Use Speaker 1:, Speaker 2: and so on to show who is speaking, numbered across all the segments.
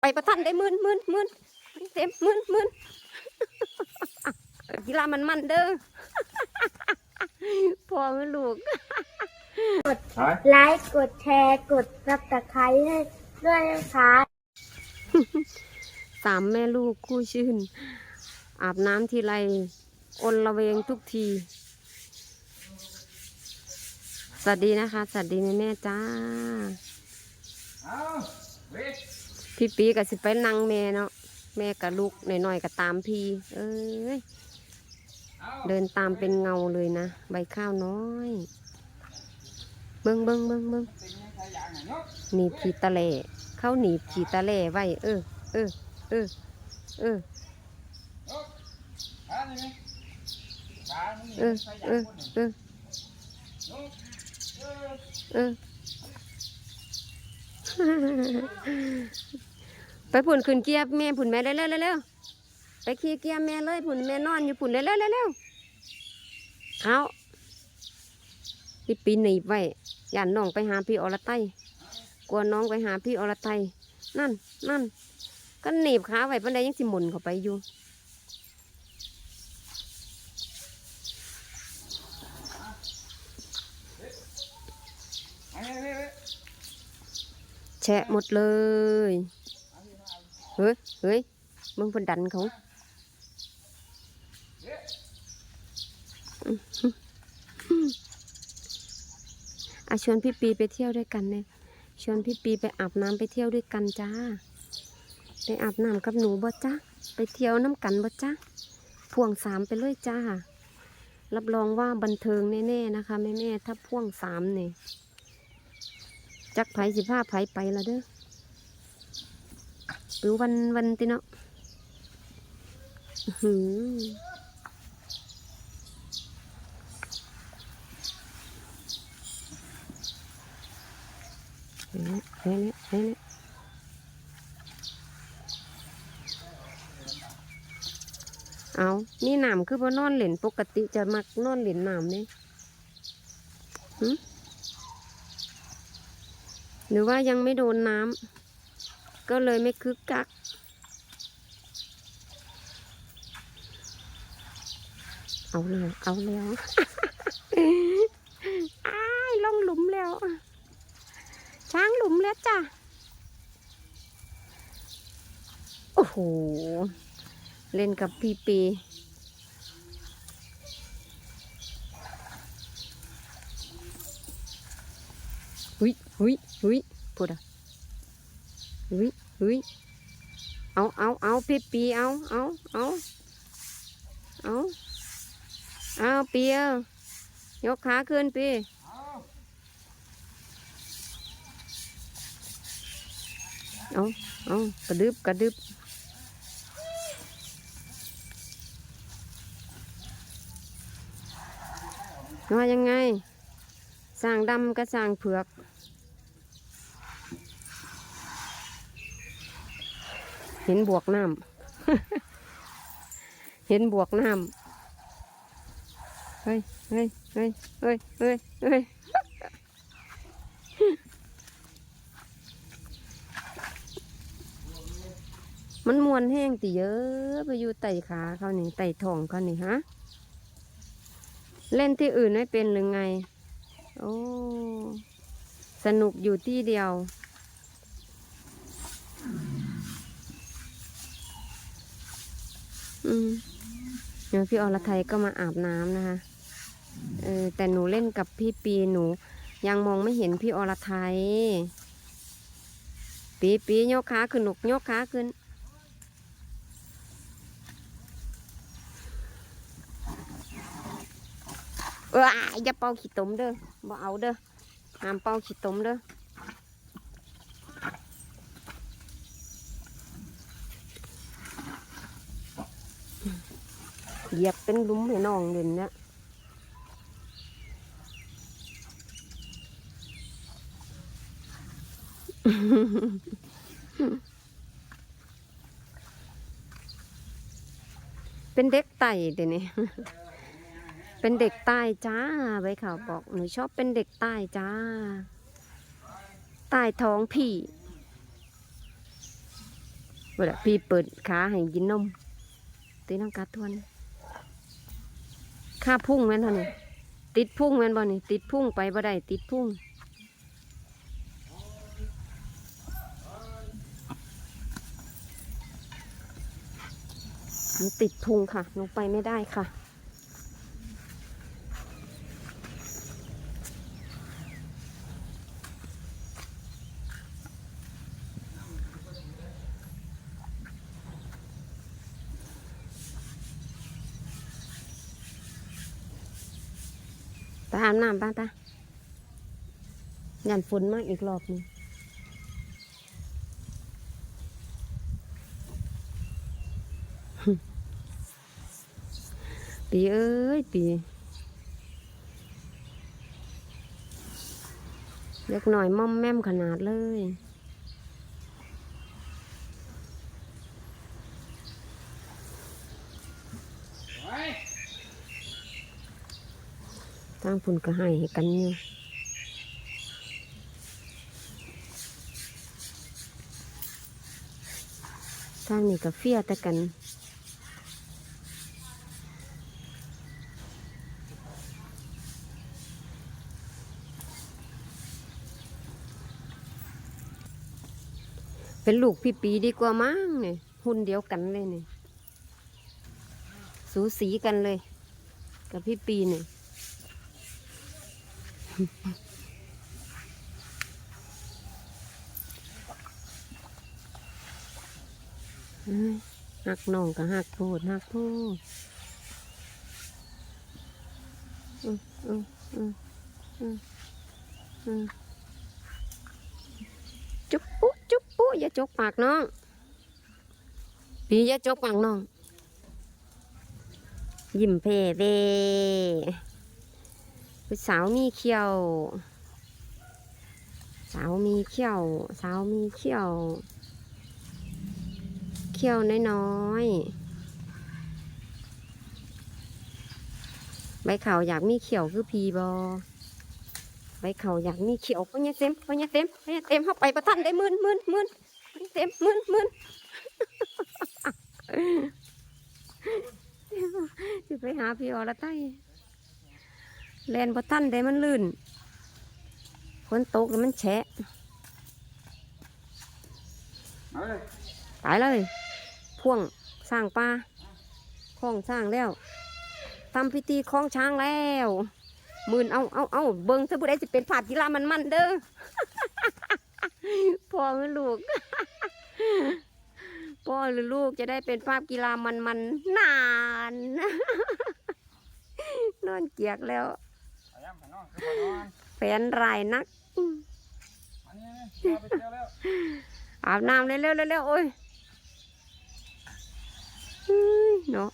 Speaker 1: ไปประทันได้หมื่นหมื่นหมื่นเต็มหมื่นหมื่นกีฬามันมันเด้อพอไหมลูก
Speaker 2: ไลค์กดแชร์กดซับสไครต์ให้ด้วยนะคะ
Speaker 1: สามแม่ลูกคู่ชื่น อาบน้ำทีไรอนละเวงทุกที สวัสดีนะคะ สวัสดีแม่แม่ๆจ้า พี่ปีกับสิไปนั่งแม่เนาะแม่กับลูกหน่อยๆกับตามพี่ เอ้ยเดินตามเป็นเงาเลยนะ ใบข้าวน้อย เบิ้งเบิ้งเบิ้งเบิ้งหนีบขีตะเลเข้าหนีบขีตะเลไว้ เออ เออ เออ เออ เออ เออ เออ เออ ไปผุนขึ้นเกียร์แม่ผุนแม่เร็วเร็วเร็วไปขี่เกียร์แม่เลยผุนแม่นอนอยู่ผุนเร็วเร็วเร็วเร็วเอาพี่ปีหนีไว้ย่านน้องไปหาพี่อรไตยกลัวน้องไปหาพี่อรไตยนั่นนั่นก็หนีบขาไว้ปันใดยังสิหมุนเข้าไปอยู่แชะหมดเลย เฮ้ยเฮ้ยมึงเพนดันเขาอาชวนพี่ปีไปเที่ยวด้วยกันเนี่ยชวนพี่ปีไปอาบน้ำไปเที่ยวด้วยกันจ้า ไปอาบน้ำกับหนูบ่จ้าไปเที่ยวน้ำกันบ่จ้าพ่วงสามไปเลยจ้า รับรองว่าบันเทิงแน่ๆนะคะแม่ๆถ้าพ่วงสามเนี่ยจักไผสิผ้าไผไปละเด้อ หรือวันวันติเนาะอื้อหือเฮ้ยเฮ้ยเฮ้ยเอานี่หน้ำคือพอนอนเหล่นปกติจะมักนอนเหล่นน้ำเนี่ยหรือว่ายังไม่โดนน้ำ ก็เลยไม่คึกกัก เอาแล้ว เอาแล้วอ้ายลงหลุมแล้ว ช้างหลุมแล้วจ้ะ โอ้โห เล่นกับพี่ปีหุยหุยหุยพูดอะ หุยหุยเอาเอาเอาพี่ปีเอาเอาเอาเอาเอาปีเอยกขาขึ้นปีเอาเอากระดึบกระดึบว่ายังไงสร้างดำก็สร้างเผือก เห็นบวกน้ำเห็นบวกน้ำเฮ้ยเฮ้ยเฮ้ยเฮ้ยเฮ้ยเฮ้ยมันมวนแห้งติเยอะไปอยู่ไต่ขาเขานี่ไต่ท้องเขานี่ฮะเล่นที่อื่นไม่เป็นหรือไง โอ้ สนุกอยู่ที่เดียว อืมเดี๋ยวพี่อรไทยก็มาอาบน้ำนะคะ เออแต่หนูเล่นกับพี่ปีหนู ยังมองไม่เห็นพี่อรไทย ปีปีโยกขาขึ้นหนุกยกขาขึ้นเอออย่าเป่าขี้ตมเด้อบ่เอาเด้อห้ามเป่าขี้ตมเด้อ เหยียบเป็นลุ้มให้น้องเล่นเนี่ยเป็นเด็กไต่เดี๋ยวนี้เป็นเด็กใต้จ้าใบข่าวบอกหนูชอบเป็นเด็กใต้จ้าใต้ท้องพี่เวลาพี่เปิดขาให้กินนมตีน้ำกาทวน ค่าพุ่งแม่นเท่านี้ติดพุ่งแม่นบ่นี่ติดพุ่งไปบ่ได้ติดพุ่งมันติดพุงค่ะหนูไปไม่ได้ค่ะ อาบน้ำป้าป้ายันฝนมากอีกรอบหนึงปีเอ้ยปีเล็กหน่อยม่อมแม่มขนาดเลย ตั้งพุ่นก็ให้กันอยู่ทางนี้ก็เฟียแต่กันเป็นลูกพี่ปีดีกว่ามั้งเนี่ยหุ่นเดียวกันเลยเนี่ยสูสีกันเลย กับพี่ปีเนี่ย หักน้องก็หักโพดหักโพดอืมอืมอืมอืมอืมจุ๊บปุ๊จุ๊บปุ๊อย่าจกปากน้องปีอย่าจกปากน้อง ยิ้มเพ่เด้ผู้สาวมีเขี้ยว สาวมีเขี้ยว สาวมีเขี้ยว เขี้ยวน้อยๆใบเขาอยากมีเขียวคือพีบอใบเขาอยากมีเขียวเพราะเนี่ยเต็มเพราะเนี่ยเต็มเพราะเนี่ยเต็มเข้าไปประทันได้มื่นมื่นมื่นเต็มมื่นมื่นจะไปหาพี่อรไต แลนประทันได้มันลื่นฝนตกแล้วมันแฉะ
Speaker 3: มาเลย
Speaker 1: ตายเลย พ่วงสร้างปลาคล้องสร้างแล้วทำพิธีคล้องช้างแล้วหมื่นเอาเอาเอาเบิ้งถ้าผู้ใดจะเป็นผาดกีฬามันมันๆเด้อพ่อหรือลูกพ่อหรือลูกจะได้เป็นภาพกีฬามันมันๆนาน นอนเกียกแล้ว แฟนรายนัก
Speaker 3: มานี่นี่พาไปเที่ยวแล้ว
Speaker 1: อาบน้ำเร็วๆเร็วๆโอ้ยเฮ้ยเนาะ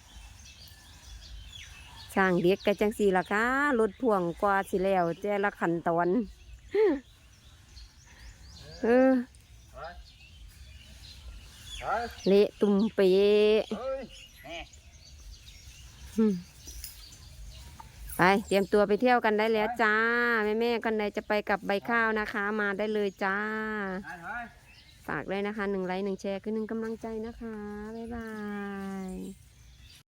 Speaker 1: ช่างเด็กกันจังสีล่ะคะรถพ่วงกว่าสิแล้วแต่ละขั้นตอนเออ
Speaker 3: ไปไป
Speaker 1: เละตุ่มเปะ
Speaker 3: เฮ้ยแน่
Speaker 1: อืมไปเตรียมตัวไปเที่ยวกันได้แล้วจ้า แม่แม่กันใดจะไปกับใบข้าวนะคะ มาได้เลยจ้า ฝากเลยนะคะหนึ่งไลค์หนึ่งแชร์คือหนึ่งกำลังใจนะคะ บ๊ายบาย